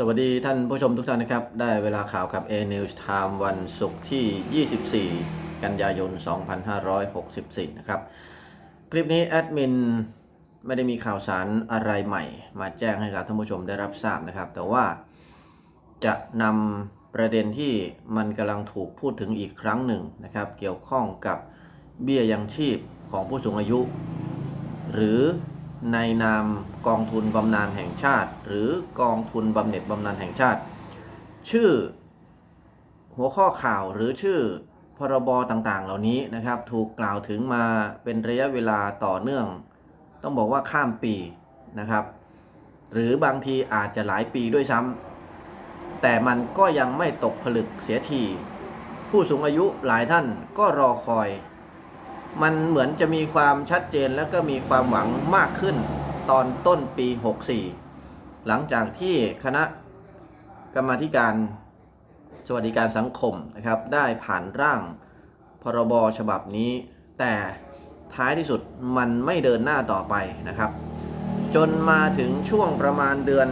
สวัสดีท่านผู้ชมทุกท่านนะครับ ได้เวลาข่าวกับ A News Time วันศุกร์ที่ 24 กันยายน 2564 นะครับ คลิปนี้แอดมินไม่ได้มีข่าวสารอะไรใหม่ มาแจ้งให้กับท่านผู้ชมได้รับทราบนะครับ แต่ว่าจะนำประเด็นที่มันกำลังถูกพูดถึงอีกครั้งหนึ่งนะครับ เกี่ยวข้องกับเบี้ยยังชีพของผู้สูงอายุ หรือ ในนามกองทุนบำนาญแห่งชาติ หรือกองทุนบำเหน็จบำนาญแห่งชาติ ชื่อหัวข้อข่าวหรือชื่อพรบต่างๆ เหล่านี้นะครับ ถูกกล่าวถึงมาเป็นระยะเวลาต่อเนื่อง ต้องบอกว่าข้ามปีนะครับ หรือบางทีอาจจะหลายปีด้วยซ้ำแต่มันก็ยังไม่ตกผลึกเสียที ผู้สูงอายุหลายท่านก็รอคอย มันเหมือนจะมีความชัดเจนและก็มีความหวังมากขึ้นตอนต้นปี 64 หลังจากที่คณะกรรมาธิการสวัสดิการสังคมนะครับได้ผ่านร่างพรบฉบับนี้ แต่ท้ายที่สุดมันไม่เดินหน้าต่อไปนะครับ จนมาถึงช่วงประมาณเดือน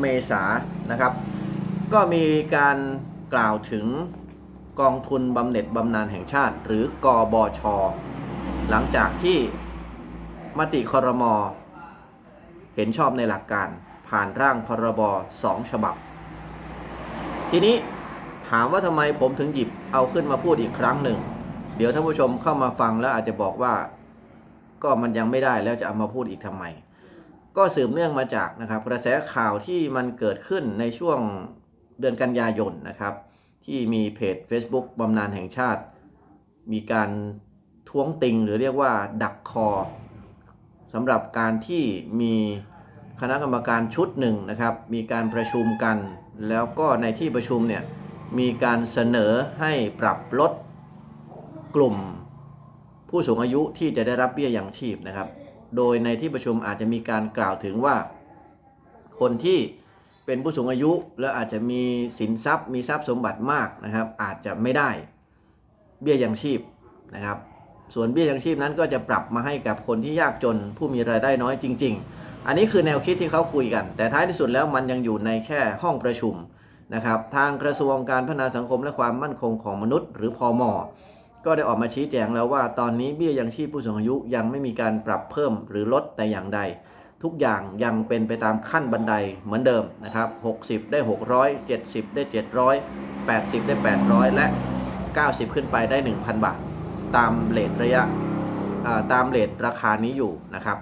เมษานะครับ ก็มีการกล่าวถึงกองทุนบำเหน็จบำนาญแห่งชาติ หรือกอบช หลังจากที่มติคอรมอเห็นชอบในหลักการผ่านร่างพรบสองฉบับ ทีนี้ถามว่าทำไมผมถึงหยิบเอาขึ้นมาพูดอีกครั้งหนึ่ง เดี๋ยวท่านผู้ชมเข้ามาฟังแล้วอาจจะบอกว่า ก็มันยังไม่ได้แล้วจะเอามาพูดอีกทำไม ก็สืบเนื่องมาจากนะครับ กระแสข่าวที่มันเกิดขึ้นในช่วงเดือนกันยายนนะครับ ที่มีเพจ Facebook บำนาญแห่งชาติ มีการ ท้วงติง หรือเรียกว่า ดักคอสำหรับการที่มีคณะกรรมการชุดหนึ่งนะครับ มีการประชุมกัน แล้วก็ในที่ประชุมเนี่ยมีการเสนอให้ปรับลดกลุ่มผู้สูงอายุที่จะได้รับเบี้ยยังชีพนะครับ โดยในที่ประชุมอาจจะมีการกล่าวถึงว่า คนที่เป็นผู้สูงอายุแล้วอาจจะมีสินทรัพย์ มีทรัพย์สมบัติมากนะครับ อาจจะไม่ได้เบี้ยยังชีพนะครับ ส่วนเบี้ยยังชีพนั้นก็จะปรับมาให้กับคนที่ยากจนผู้มีรายได้น้อยจริง ๆ อันนี้คือแนวคิดที่เขาคุยกัน แต่ท้ายที่สุดแล้วมันยังอยู่ในแค่ห้องประชุมนะครับทางกระทรวงการพัฒนาสังคมและความมั่นคงของมนุษย์หรือพอมก็ได้ออกมาชี้แจงแล้วว่าตอนนี้เบี้ยยังชีพผู้สูงอายุยังไม่มีการปรับเพิ่มหรือลดแต่อย่างใด ทุกอย่างยังเป็นไปตามขั้นบันไดเหมือนเดิมนะครับ 60 ได้ 600 70 ได้ 700 80 ได้ 800 และ 90 ขึ้นไปได้ 1,000 บาท ตามเลทระยะตามเลทราคานี้อยู่นะครับ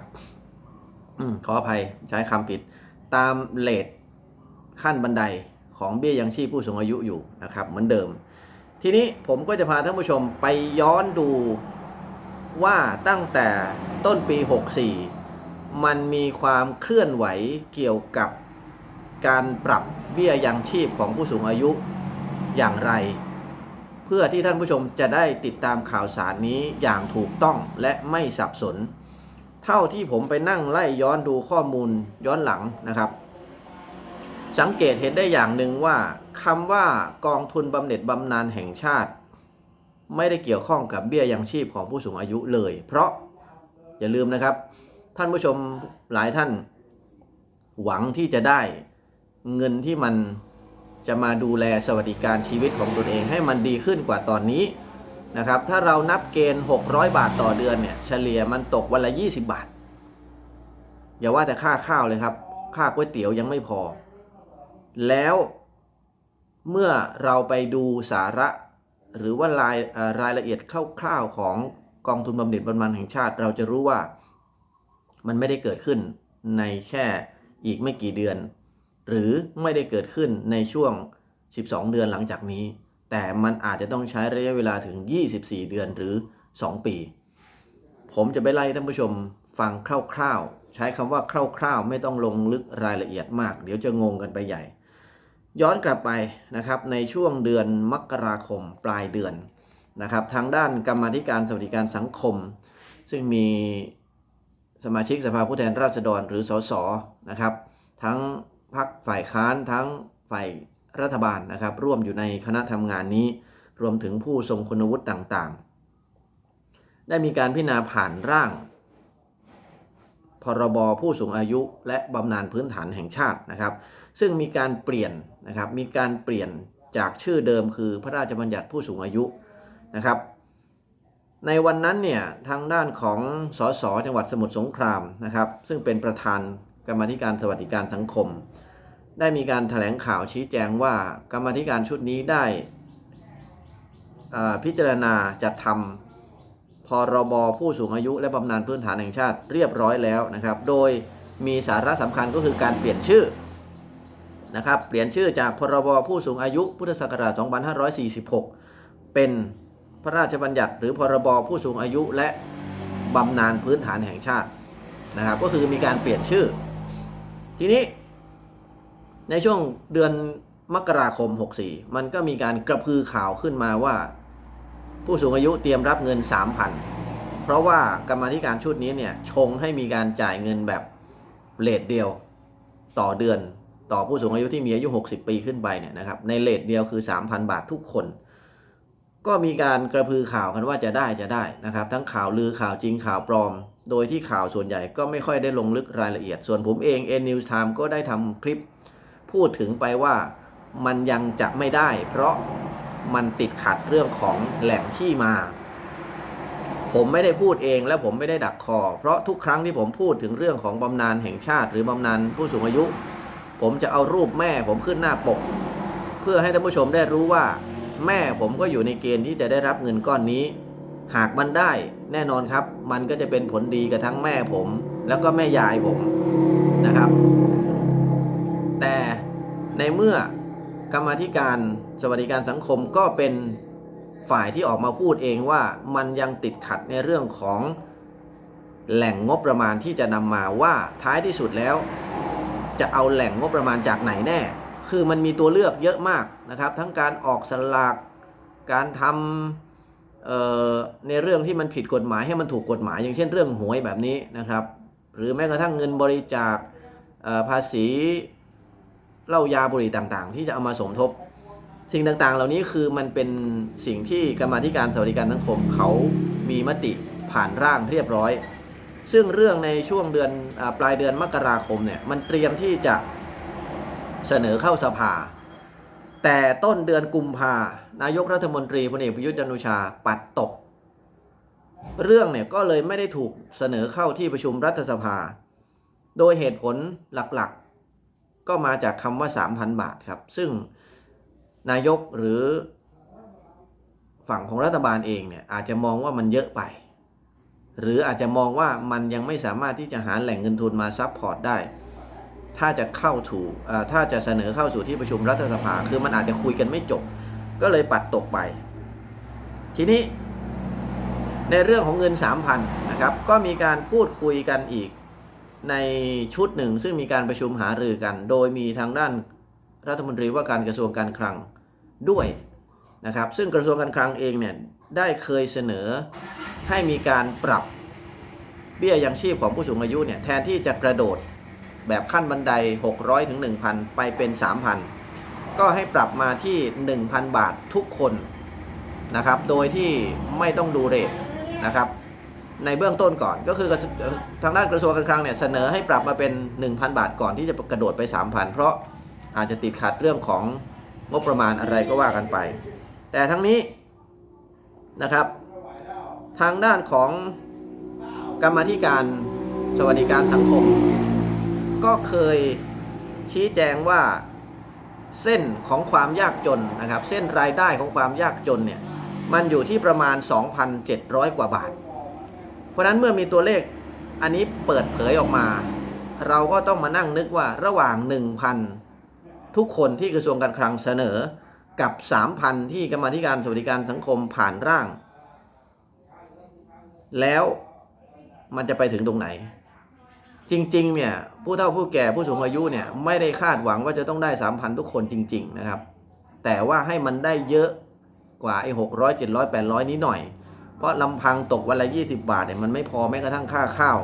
อขออภัยใช้คำผิด ตามเลทขั้นบันไดของเบี้ยยังชีพผู้สูงอายุอยู่นะครับเหมือนเดิม ทีนี้ผมก็จะพาท่านผู้ชมไปย้อนดูว่าตั้งแต่ต้นปี 64 มันมีความเคลื่อนไหวเกี่ยวกับการปรับเบี้ยยังชีพของผู้สูงอายุอย่างไร เพื่อที่ท่านผู้ชมจะได้ติดตามข่าวสารนี้อย่างถูกต้องและไม่สับสน เท่าที่ผมไปนั่งไล่ย้อนดูข้อมูลย้อนหลังนะครับ สังเกตเห็นได้อย่างหนึ่งว่าคำว่ากองทุนบำเหน็จบำนาญแห่งชาติ ไม่ได้เกี่ยวข้องกับเบี้ยยังชีพของผู้สูงอายุเลย เพราะอย่าลืมนะครับ ท่านผู้ชมหลายท่าน หวังที่จะได้เงินที่มัน จะมาดูแลสวัสดิการชีวิตของตนเองให้มันดีขึ้นกว่าตอนนี้นะครับ ถ้าเรานับเกณฑ์ 600 บาทต่อเดือนเนี่ย เฉลี่ยมันตกวันละ 20 บาท อย่าว่าแต่ค่าข้าวเลยครับ ค่าก๋วยเตี๋ยวยังไม่พอ แล้วเมื่อเราไปดูสาระหรือว่ารายรายละเอียดคร่าวๆของกองทุนบำเหน็จบำนาญแห่งชาติ เราจะรู้ว่ามันไม่ได้เกิดขึ้นในแค่อีกไม่กี่เดือน หรือไม่ได้เกิดขึ้นในช่วง 12 เดือนหลังจากนี้ แต่มันอาจจะต้องใช้ระยะเวลาถึง 24 เดือนหรือ 2 ปี ผมจะไปไล่ท่านผู้ชมฟังคร่าวๆ ใช้คำว่าคร่าวๆ ไม่ต้องลงลึกรายละเอียดมาก เดี๋ยวจะงงกันไปใหญ่ ย้อนกลับไปนะครับในช่วงเดือนมกราคมปลายเดือนนะครับทางด้านกรรมธิการสวัสดิการสังคม ซึ่งมีสมาชิกสภาผู้แทนราษฎรหรือสสนะครับ ทั้ง พรรคฝ่ายค้านทั้งฝ่ายรัฐบาลนะครับ ร่วมอยู่ในคณะทำงานนี้ รวมถึงผู้ทรงคุณวุฒิต่างๆ ได้มีการพิจารณาผ่านร่าง พรบผู้สูงอายุและบำนาญพื้นฐานแห่งชาตินะครับ ซึ่งมีการเปลี่ยนนะครับมีการเปลี่ยนจากชื่อเดิมคือพระราชบัญญัติผู้สูงอายุนะครับในวันนั้นเนี่ยทางด้านของสสจังหวัดสมุทรสงครามนะครับ ซึ่งเป็นประธานกรรมธิการสวัสดิการสังคม ได้มีการถแถลงข่าวชี้แจงว่ากรรมธิการชุดนี้ได้พิจารณาจัดทำพรบผู้สูงอายุและบำนาญพื้นฐานแห่งชาติเรียบร้อยแล้วนะครับ โดยมีสาระสำคัญก็คือการเปลี่ยนชื่อนะครับ เปลี่ยนชื่อจากพรบผู้สูงอายุพุทธศักราช 2546 เป็นพระราชบัญญัติ หรือพรบผู้สูงอายุและบำนาญพื้นฐานแห่งชาตินะครับ ก็คือมีการเปลี่ยนชื่อ ทีนี้ ในช่วงเดือนมกราคม 64 มันก็มีการกระพือข่าวขึ้นมาว่า ผู้สูงอายุเตรียมรับเงิน 3,000 เพราะว่ากรรมาธิการชุดนี้เนี่ยชงให้มีการจ่ายเงินแบบเลทเดียวต่อเดือนต่อผู้สูงอายุที่มีอายุ 60 ปีขึ้นไปเนี่ยนะครับในเลทเดียวคือ 3,000 บาททุกคน ก็มีการกระพือข่าวกันว่าจะได้จะได้นะครับ ทั้งข่าวลือข่าวจริงข่าวปลอม โดยที่ข่าวส่วนใหญ่ก็ไม่ค่อยได้ลงลึกรายละเอียด ส่วนผมเอง N News Time ก็ได้ทำคลิป พูดถึงไปว่ามันยังจะไม่ได้ เพราะมันติดขัดเรื่องของแหล่งที่มา ผมไม่ได้พูดเองและผมไม่ได้ดักคอ เพราะทุกครั้งที่ผมพูดถึงเรื่องของบำนาญแห่งชาติ หรือบำนาญผู้สูงอายุ ผมจะเอารูปแม่ผมขึ้นหน้าปก เพื่อให้ท่านผู้ชมได้รู้ว่า แม่ผมก็อยู่ในเกณฑ์ที่จะได้รับเงินก้อนนี้ หากมันได้แน่นอนครับ มันก็จะเป็นผลดีกับทั้งแม่ผม แล้วก็แม่ยายผมนะครับ แต่ ในเมื่อกรรมธิการสวัสดิการสังคมก็เป็นฝ่ายที่ออกมาพูดเองว่ามันยังติดขัดในเรื่องของแหล่งงบประมาณที่จะนำมาว่าท้ายที่สุดแล้ว จะเอาแหล่งงบประมาณจากไหนแน่ คือมันมีตัวเลือกเยอะมากนะครับ ทั้งการออกสลากการทำในเรื่องที่มันผิดกฎหมายให้มันถูกกฎหมาย อย่างเช่นเรื่องหวยแบบนี้นะครับ หรือแม้กระทั่งเงินบริจาคภาษี เหล้ายาบุหรี่ต่างๆ ที่จะเอามาสมทบ สิ่งต่างๆ เหล่านี้คือมันเป็นสิ่งที่กรรมาธิการสวัสดิการสังคมเขามีมติผ่านร่างเรียบร้อย ซึ่งเรื่องในช่วงเดือนอปลายเดือนมกราคมเนี่ยมันเตรียมที่จะเสนอเข้าสภา แต่ต้นเดือนกุมภานายกรัฐมนตรีพลเอกประยุทธ์จันทร์โอชาปัดตก เรื่องเนี่ยก็เลยไม่ได้ถูกเสนอเข้าที่ประชุมรัฐสภา โดยเหตุผลหลักๆ ก็มาจากคำว่า 3,000 บาทครับ ซึ่งนายกหรือฝั่งของรัฐบาลเองเนี่ยอาจจะมองว่ามันเยอะไป หรืออาจจะมองว่ามันยังไม่สามารถที่จะหาแหล่งเงินทุนมาซับพอร์ตได้ ถ้าจะเข้าถูกถ้าจะเสนอเข้าสู่ที่ประชุมรัฐสภา คือมันอาจจะคุยกันไม่จบ ก็เลยปัดตกไป ทีนี้ในเรื่องของเงิน 3,000นะครับ ก็มีการพูดคุยกันอีก ในชุดหนึ่งซึ่งมีการประชุมหารือกัน โดยมีทางด้านรัฐมนตรีว่าการกระทรวงการคลังด้วยนะครับ ซึ่งกระทรวงการคลังเองเนี่ยได้เคยเสนอให้มีการปรับเบี้ยยังชีพของผู้สูงอายุเนี่ยแทนที่จะกระโดดแบบขั้นบันได 600ถึง1,000 ไปเป็น 3,000 ก็ให้ปรับมาที่ 1,000 บาททุกคนนะครับ โดยที่ไม่ต้องดูเรทนะครับ ในเบื้องต้นก่อน ก็คือทางด้านกระทรวงการคลังเนี่ยเสนอให้ปรับมาเป็น 1,000 บาทก่อนที่จะกระโดดไป 3,000 เพราะอาจจะติดขัดเรื่องของงบประมาณอะไรก็ว่ากันไป แต่ทั้งนี้นะครับ ทางด้านของกรรมธิการสวัสดิการสังคม ก็เคยชี้แจงว่าเส้นของความยากจนนะครับ เส้นรายได้ของความยากจนเนี่ยมันอยู่ที่ประมาณ 2,700 กว่าบาท เพราะนั้นเมื่อมีตัวเลขอันนี้เปิดเผยออกมา เราก็ต้องมานั่งนึกว่าระหว่าง 1,000 ทุกคนที่กระทรวงการคลังเสนอกับ 3,000 ที่กรรมาธิการสวัสดิการสังคมผ่านร่าง แล้วมันจะไปถึงตรงไหน จริง ๆ เนี่ย ผู้เฒ่าผู้แก่ผู้สูงอายุเนี่ยไม่ได้คาดหวังว่าจะต้องได้ 3,000 ทุกคนจริง ๆ นะครับ แต่ว่าให้มันได้เยอะกว่าไอ้600 700 800นี้หน่อย เพราะลำพังตกวันละ20 บาทเนี่ยมันไม่พอแม้กระทั่งค่าข้าว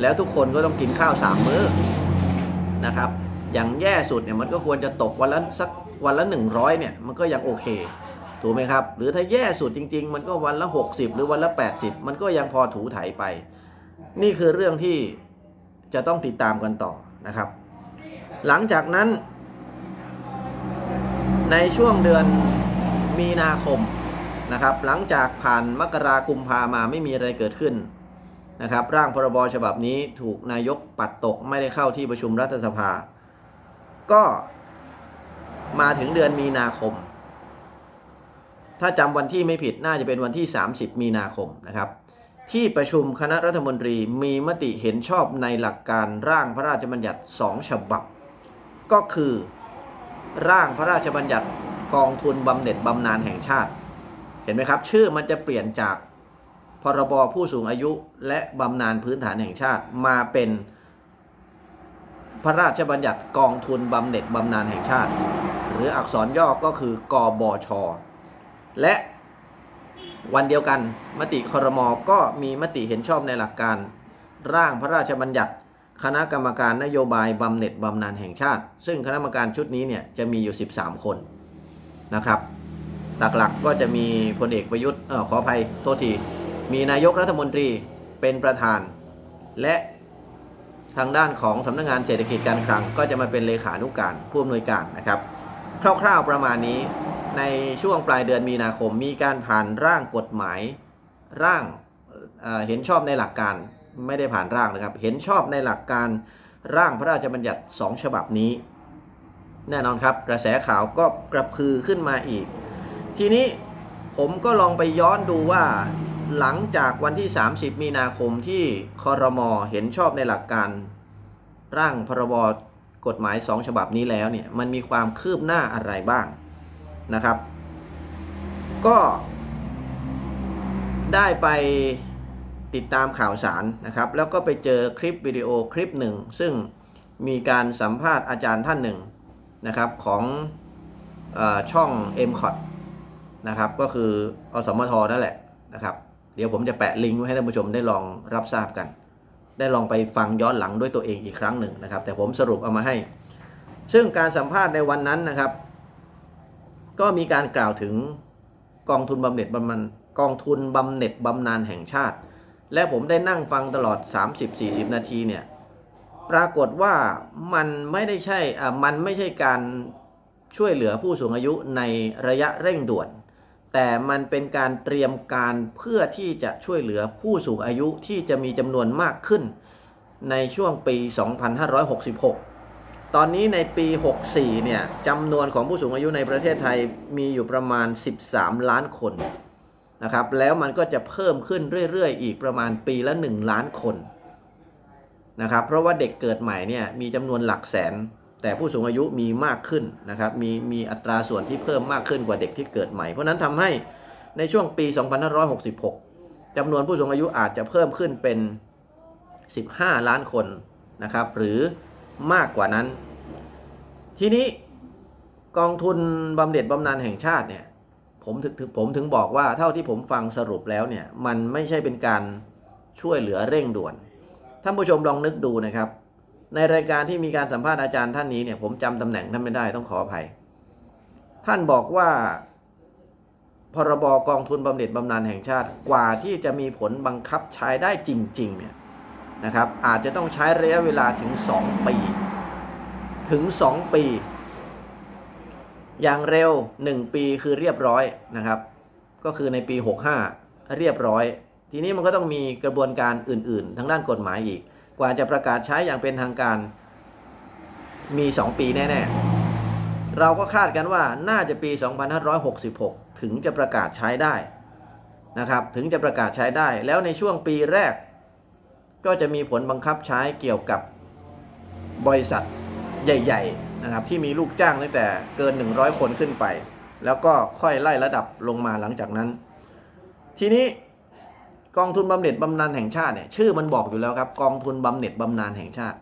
แล้วทุกคนก็ต้องกินข้าว3มื้อนะครับ อย่างแย่สุดเนี่ยมันก็ควรจะตกวันละสักวันละ 100เนี่ยมันก็ยังโอเคถูกไหมครับ หรือถ้าแย่สุดจริง ๆ มันก็วันละ 60 หรือวันละ 80 มันก็ยังพอถูไถไป นี่คือเรื่องที่จะต้องติดตามกันต่อนะครับ หลังจากนั้น ในช่วงเดือนมีนาคม นะครับ หลังจากผ่านมกรากุมภามาไม่มีอะไรเกิดขึ้นนะครับ ร่างพรบฉบับนี้ถูกนายกปัดตกไม่ได้เข้าที่ประชุมรัฐสภา ก็มาถึงเดือนมีนาคม ถ้าจำวันที่ไม่ผิดน่าจะเป็นวันที่ 30 มีนาคมนะครับ ที่ประชุมคณะรัฐมนตรีมีมติเห็นชอบในหลักการร่างพระราชบัญญัติ 2 ฉบับ ก็คือร่างพระราชบัญญัติกองทุนบำเหน็จบำนาญแห่งชาติ เห็นไหมครับ ชื่อมันจะเปลี่ยนจากพรบผู้สูงอายุและบำนาญพื้นฐานแห่งชาติมาเป็น พระราชบัญญัติกองทุนบำเหน็จบำนาญแห่งชาติ หรืออักษรย่อก็คือกบชและวันเดียวกันมติครมก็มีมติเห็นชอบในหลักการ ร่างพระราชบัญญัติคณะกรรมการนโยบายบำเหน็จบำนาญแห่งชาติ ซึ่งคณะกรรมการชุดนี้เนี่ยจะมีอยู่ 13 คนนะครับ หลักๆ ก็จะมีพลเอกประยุทธ์ออขออภัยโทษที มีนายกรัฐมนตรีเป็นประธาน และทางด้านของสำนักงานเศรษฐกิจการคลัง ก็จะมาเป็นเลขานุการผู้อำนวยการนะครับ คร่าวๆประมาณนี้ในช่วงปลายเดือนมีนาคมมีการผ่านร่างกฎหมาย ร่างเอ่อเห็นชอบในหลักการไม่ได้ผ่านร่างนะครับ เห็นชอบในหลักการร่างพระราชบัญญัติ 2 ฉบับนี้ แน่นอนครับ กระแสข่าวก็กระพือขึ้นมาอีก ทีนี้ผมก็ลองไปย้อนดูว่า หลังจากวันที่ 30 มีนาคมที่คอรมอเห็นชอบในหลักการร่างพรบกฎหมาย 2 ฉบับนี้แล้วเนี่ยมันมีความคืบหน้าอะไรบ้างนะครับ ก็ได้ไปติดตามข่าวสารนะครับ แล้วก็ไปเจอคลิปวิดีโอคลิปหนึ่ง ซึ่งมีการสัมภาษณ์อาจารย์ท่านหนึ่งนะครับของอช่อง m c o t นะครับ ก็คืออสมทนั่นแหละนะครับ เดี๋ยวผมจะแปะลิงก์ไว้ให้ท่านผู้ชมได้ลองรับทราบกัน ได้ลองไปฟังย้อนหลังด้วยตัวเองอีกครั้งหนึ่งนะครับ แต่ผมสรุปเอามาให้ ซึ่งการสัมภาษณ์ในวันนั้นนะครับ ก็มีการกล่าวถึงกองทุนบำเหน็จบำนาญกองทุนบำเหน็จบำนาญแห่งชาติ และผมได้นั่งฟังตลอด 30-40 นาทีเนี่ยปรากฏว่ามันไม่ได้ใช่อ่ามันไม่ใช่การช่วยเหลือผู้สูงอายุในระยะเร่งด่วน แต่มันเป็นการเตรียมการเพื่อที่จะช่วยเหลือผู้สูงอายุที่จะมีจำนวนมากขึ้น ในช่วงปี 2566 ตอนนี้ในปี 64 เนี่ยจำนวนของผู้สูงอายุในประเทศไทยมีอยู่ประมาณ 13 ล้านคนนะครับ แล้วมันก็จะเพิ่มขึ้นเรื่อยๆ อีกประมาณปีละ 1 ล้านคนนะครับ เพราะว่าเด็กเกิดใหม่เนี่ยมีจำนวนหลักแสน แต่ผู้สูงอายุมีมากขึ้นนะครับมีมีอัตราส่วนที่เพิ่มมากขึ้นกว่าเด็กที่เกิดใหม่ เพราะนั้นทำให้ในช่วงปี 2566จำนวนผู้สูงอายุอาจจะเพิ่มขึ้นเป็น 15 ล้านคนนะครับหรือมากกว่านั้น ทีนี้กองทุนบำเหน็จบำนาญแห่งชาติเนี่ยผมถึงผมถึงบอกว่าเท่าที่ผมฟังสรุปแล้วเนี่ยมันไม่ใช่เป็นการช่วยเหลือเร่งด่วน ท่านผู้ชมลองนึกดูนะครับ ในรายการที่มีการสัมภาษณ์อาจารย์ท่านนี้เนี่ยผมจำตำแหน่งท่านไม่ได้ต้องขออภัย ท่านบอกว่าพรบกองทุนบำเหน็จบำนาญแห่งชาติกว่าที่จะมีผลบังคับใช้ได้จริง ๆ เนี่ยนะครับ อาจจะต้องใช้ระยะเวลาถึง 2 ปี ถึง 2 ปี อย่างเร็ว 1 ปีคือเรียบร้อยนะครับ ก็คือในปี 65 เรียบร้อย ทีนี้มันก็ต้องมีกระบวนการอื่น ๆ ทางด้านกฎหมายอีก กว่าจะประกาศใช้อย่างเป็นทางการ มี 2 ปีแน่ๆ เราก็คาดกันว่าน่าจะปี 2566 ถึงจะประกาศใช้ได้นะครับถึงจะประกาศใช้ได้ แล้วในช่วงปีแรก ก็จะมีผลบังคับใช้เกี่ยวกับบริษัทใหญ่ๆนะครับที่มีลูกจ้างตั้งแต่เกิน 100 คนขึ้นไป แล้วก็ค่อยไล่ระดับลงมาหลังจากนั้น ทีนี้ กองทุนบำเหน็จบำนาญแห่งชาติเนี่ยชื่อมันบอกอยู่แล้วครับกองทุนบำเหน็จบำนาญแห่งชาติ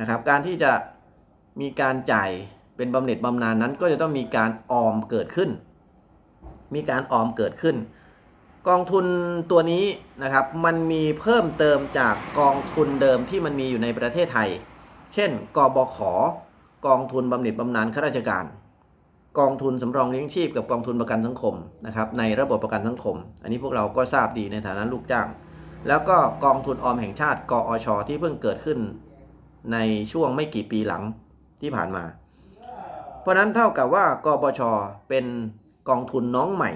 นะครับ การที่จะมีการจ่ายเป็นบำเหน็จบำนาญนั้นก็จะต้องมีการออมเกิดขึ้น มีการออมเกิดขึ้น กองทุนตัวนี้นะครับมันมีเพิ่มเติมจากกองทุนเดิมที่มันมีอยู่ในประเทศไทย เช่น กบข กองทุนบำเหน็จบำนาญข้าราชการ กองทุนสำรองเลี้ยงชีพกับกองทุนประกันสังคมนะครับในระบบประกันสังคม อันนี้พวกเราก็ทราบดีในฐานะลูกจ้าง แล้วก็กองทุนออมแห่งชาติกอชที่เพิ่งเกิดขึ้นในช่วงไม่กี่ปีหลังที่ผ่านมา เพราะนั้นเท่ากับว่ากปชเป็นกองทุนน้องใหม่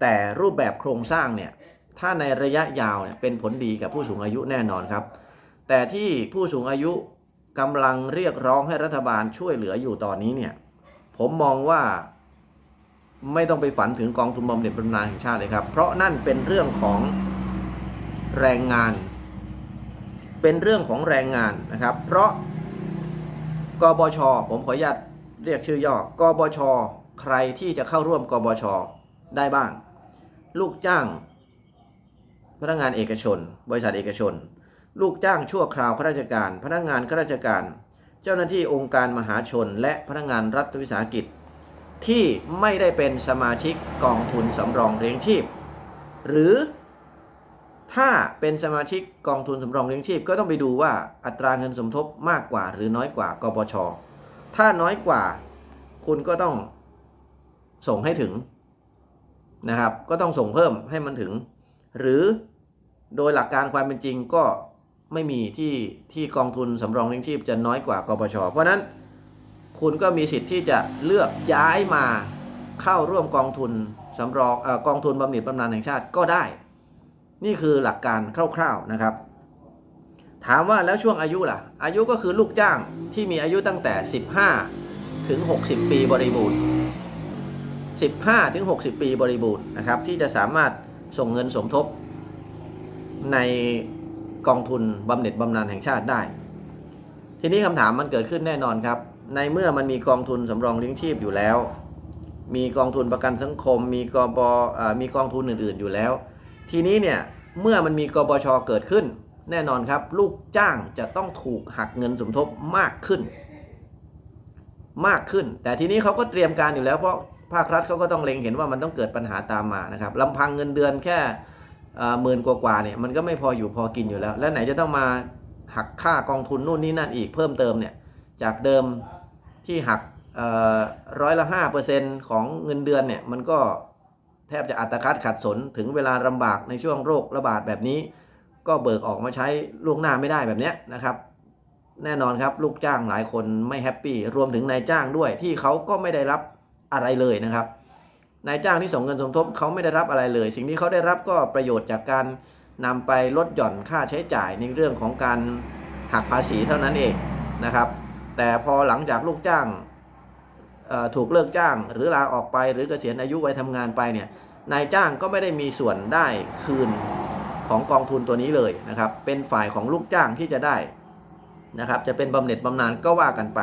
แต่รูปแบบโครงสร้างเนี่ยถ้าในระยะยาวเนี่ยเป็นผลดีกับผู้สูงอายุแน่นอนครับ แต่ที่ผู้สูงอายุกำลังเรียกร้องให้รัฐบาลช่วยเหลืออยู่ตอนนี้เนี่ย ผมมองว่าไม่ต้องไปฝันถึงกองทุนบำเหน็จบำนาญแห่งชาติเลยครับ เพราะนั่นเป็นเรื่องของแรงงาน เป็นเรื่องของแรงงานนะครับ เพราะกบช ผมขออนุญาตเรียกชื่อย่อกบช ใครที่จะเข้าร่วมกบช ได้บ้าง ลูกจ้าง พนักงานเอกชน บริษัทเอกชน ลูกจ้างชั่วคราวข้าราชการ พนักงานข้าราชการ เจ้าหน้าที่องค์การมหาชน และพนักงานรัฐวิสาหกิจ ที่ไม่ได้เป็นสมาชิกกองทุนสำรองเลี้ยงชีพ หรือถ้าเป็นสมาชิกกองทุนสำรองเลี้ยงชีพ ก็ต้องไปดูว่าอัตราเงินสมทบมากกว่า หรือน้อยกว่ากปชถ้าน้อยกว่าคุณก็ต้องส่งให้ถึงนะครับ ก็ต้องส่งเพิ่มให้มันถึง หรือโดยหลักการความเป็นจริงก็ ไม่มีที่ที่กองทุนสำรองเลี้ยงชีพจะน้อยกว่ากปชเพราะนั้นคุณก็มีสิทธิ์ที่จะเลือกย้ายมาเข้าร่วมกองทุนสำรองอกองทุนบำเหน็จบำนาญแห่งชาติก็ได้ นี่คือหลักการคร่าวๆนะครับ ถามว่าแล้วช่วงอายุล่ะ อายุก็คือลูกจ้างที่มีอายุตั้งแต่ 15 ถึง 60 ปีบริบูรณ์ 15 ถึง 60 ปีบริบูรณ์นะครับที่จะสามารถส่งเงินสมทบใน กองทุนบำเหน็จบำนาญแห่งชาติได้ ทีนี้คำถามมันเกิดขึ้นแน่นอนครับ ในเมื่อมันมีกองทุนสำรองเลี้ยงชีพอยู่แล้ว มีกองทุนประกันสังคม มีกบออมีกองทุนอื่น ๆอยู่แล้ว ทีนี้เนี่ยเมื่อมันมีกบชเกิดขึ้น แน่นอนครับ ลูกจ้างจะต้องถูกหักเงินสมทบมากขึ้น มากขึ้น แต่ทีนี้เขาก็เตรียมการอยู่แล้วเพราะภาครัฐเขาก็ต้องเล็งเห็นว่ามันต้องเกิดปัญหาตามมานะครับลำพังเงินเดือนแค่ หมื่นกว่าๆเนี่ยมันก็ไม่พออยู่พอกินอยู่แล้ว และไหนจะต้องมาหักค่ากองทุนนู่นนี่นั่นอีกเพิ่มเติมเนี่ยจากเดิมที่หักเอ่อร้อยละห้าเปอร์เซ็นต์ของเงินเดือนเนี่ยมันก็แทบจะอัตคัดขัดสนถึงเวลาลำบากในช่วงโรคระบาดแบบนี้ ก็เบิกออกมาใช้ล่วงหน้าไม่ได้แบบเนี้ยนะครับ แน่นอนครับลูกจ้างหลายคนไม่แฮปปี้รวมถึงนายจ้างด้วยที่เขาก็ไม่ได้รับอะไรเลยนะครับ นายจ้างที่ส่งเงินสมทบเขาไม่ได้รับอะไรเลย สิ่งที่เขาได้รับก็ประโยชน์จากการนำไปลดหย่อนค่าใช้จ่ายในเรื่องของการหักภาษีเท่านั้นเองนะครับ แต่พอหลังจากลูกจ้างถูกเลิกจ้าง หรือลาออกไปหรือเกษียณอายุวัยทำงานไปเนี่ยนายจ้างก็ไม่ได้มีส่วนได้คืนของกองทุนตัวนี้เลยนะครับ เป็นฝ่ายของลูกจ้างที่จะได้นะครับ จะเป็นบำเหน็จบำนาญก็ว่ากันไป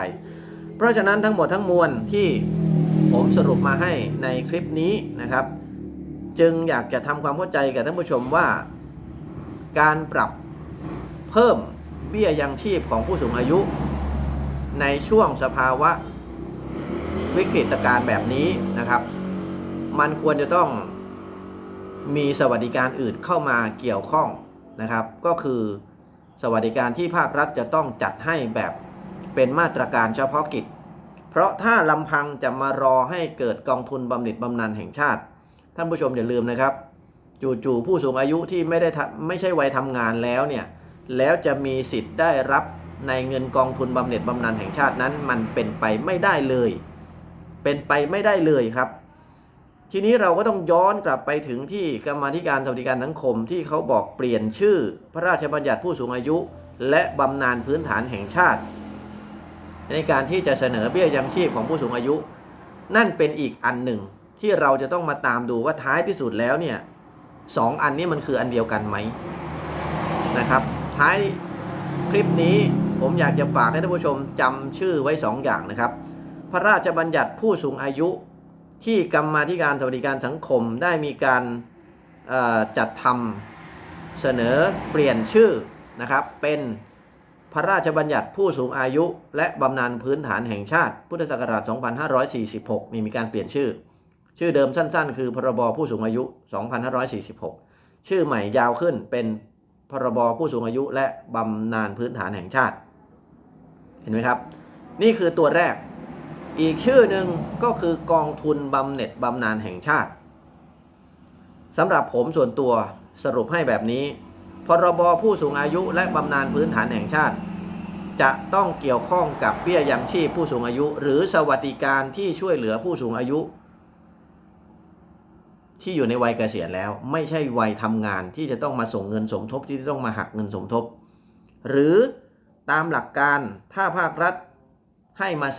เพราะฉะนั้นทั้งหมดทั้งมวลที่ ผมสรุปมาให้ในคลิปนี้นะครับ จึงอยากจะทำความเข้าใจกับท่านผู้ชมว่า การปรับเพิ่มเบี้ยยังชีพของผู้สูงอายุ ในช่วงสภาวะวิกฤตการณ์แบบนี้นะครับ มันควรจะต้องมีสวัสดิการอื่นเข้ามาเกี่ยวข้องนะครับ ก็คือสวัสดิการที่ภาครัฐจะต้องจัดให้แบบเป็นมาตรการเฉพาะกิจ เพราะถ้าลำพังจะมารอให้เกิดกองทุนบำเหน็จบำนาญแห่งชาติ ท่านผู้ชมอย่าลืมนะครับ จู่ๆผู้สูงอายุที่ไม่ได้ไม่ใช่วัยทำงานแล้วเนี่ยแล้วจะมีสิทธิ์ได้รับในเงินกองทุนบำเหน็จบำนาญแห่งชาตินั้น มันเป็นไปไม่ได้เลย เป็นไปไม่ได้เลยครับ ทีนี้เราก็ต้องย้อนกลับไปถึงที่กรรมาธิการสวัสดิการสังคมที่เขาบอกเปลี่ยนชื่อ พระราชบัญญัติผู้สูงอายุ และบำนาญพื้นฐานแห่งชาติ ในการที่จะเสนอเบี้ยยังชีพของผู้สูงอายุ นั่นเป็นอีกอันหนึ่งที่เราจะต้องมาตามดูว่าท้ายที่สุดแล้วเนี่ยสองอันนี้มันคืออันเดียวกันไหมนะครับ ท้ายคลิปนี้ผมอยากจะฝากให้ท่านผู้ชมจำชื่อไว้สองอย่างนะครับ พระราชบัญญัติผู้สูงอายุที่กรรมาธิการสวัสดิการสังคมได้มีการจัดทำเสนอเปลี่ยนชื่อนะครับเป็น พระราชบัญญัติผู้สูงอายุและบำนาญพื้นฐานแห่งชาติ พุทธศักราช 2546 มีมีการเปลี่ยนชื่อ ชื่อเดิมสั้นๆ คือพรบผู้สูงอายุ 2546 ชื่อใหม่ยาวขึ้นเป็นพรบผู้สูงอายุและบำนาญพื้นฐานแห่งชาติ เห็นไหมครับ นี่คือตัวแรก อีกชื่อหนึ่งก็คือกองทุนบำเหน็จบำนาญแห่งชาติสำหรับผมส่วนตัวสรุปให้แบบนี้ พรบผู้สูงอายุและบำนาญพื้นฐานแห่งชาติ จะต้องเกี่ยวข้องกับเบี้ยยังชีพผู้สูงอายุ หรือสวัสดิการที่ช่วยเหลือผู้สูงอายุ ที่อยู่ในวัยเกษียณแล้ว ไม่ใช่วัยทำงานที่จะต้องมาส่งเงินสมทบที่จะต้องมาหักเงินสมทบ หรือตามหลักการถ้าภาครัฐให้มา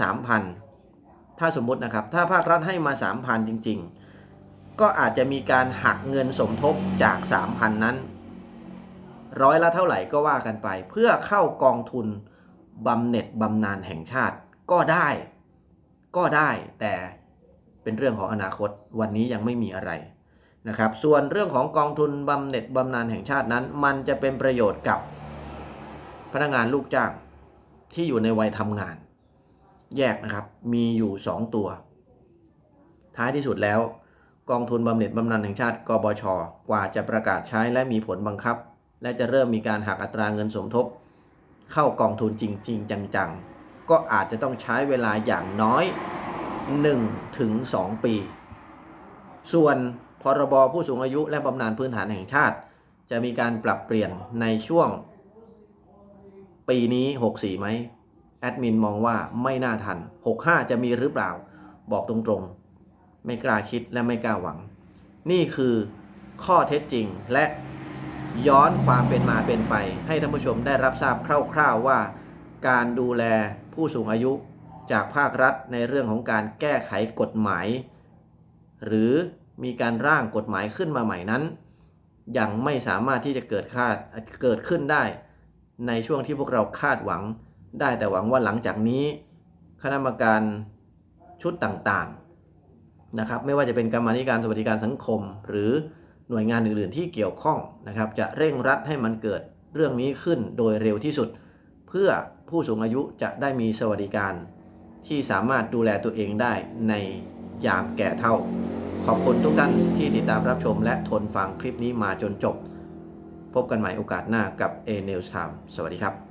3,000ถ้าสมมตินะครับ ถ้าภาครัฐให้มา3,000จริง ๆ ก็อาจจะมีการหักเงินสมทบจาก3,000นั้น ร้อยละเท่าไหร่ก็ว่ากันไป เพื่อเข้ากองทุนบำเหน็จบำนาญแห่งชาติก็ได้ ก็ได้แต่เป็นเรื่องของอนาคตวันนี้ยังไม่มีอะไรนะครับ ส่วนเรื่องของกองทุนบำเหน็จบำนาญแห่งชาตินั้น มันจะเป็นประโยชน์กับพนักงานลูกจ้างที่อยู่ในวัยทำงาน แยกนะครับมีอยู่ 2 ตัว ท้ายที่สุดแล้ว กองทุนบำเหน็จบำนาญแห่งชาติกบชกว่าจะประกาศใช้และมีผลบังคับ และจะเริ่มมีการหักอัตราเงินสมทบ เข้ากองทุนจริง ๆ จังๆ ก็อาจจะต้องใช้เวลาอย่างน้อย1-2ถึง2ปี ส่วนพรบผู้สูงอายุและบำนาญพื้นฐานแห่งชาติ จะมีการปรับเปลี่ยนในช่วง ปีนี้ 64ไหมแอดมินมองว่าไม่น่าทัน 65 จะมีหรือเปล่า บอกตรงๆ ไม่กล้าคิดและไม่กล้าหวัง นี่คือข้อเท็จจริงและ ย้อนความเป็นมาเป็นไป ให้ท่านผู้ชมได้รับทราบคร่าวๆว่า การดูแลผู้สูงอายุจากภาครัฐในเรื่องของการแก้ไขกฎหมาย หรือมีการร่างกฎหมายขึ้นมาใหม่นั้น ยังไม่สามารถที่จะเกิดคาดเกิดขึ้นได้ ในช่วงที่พวกเราคาดหวัง ได้แต่หวังว่าหลังจากนี้ คณะกรรมการชุดต่างๆนะครับไม่ว่าจะเป็นกรรมธิการสวัสดิการสังคม หรือ หน่วยงานอื่นๆที่เกี่ยวข้องนะครับ จะเร่งรัดให้มันเกิดเรื่องนี้ขึ้นโดยเร็วที่สุด เพื่อผู้สูงอายุจะได้มีสวัสดิการ ที่สามารถดูแลตัวเองได้ในยามแก่เท่า ขอบคุณทุกท่านที่ติดตามรับชมและทนฟังคลิปนี้มาจนจบ พบกันใหม่โอกาสหน้ากับ A News Time สวัสดีครับ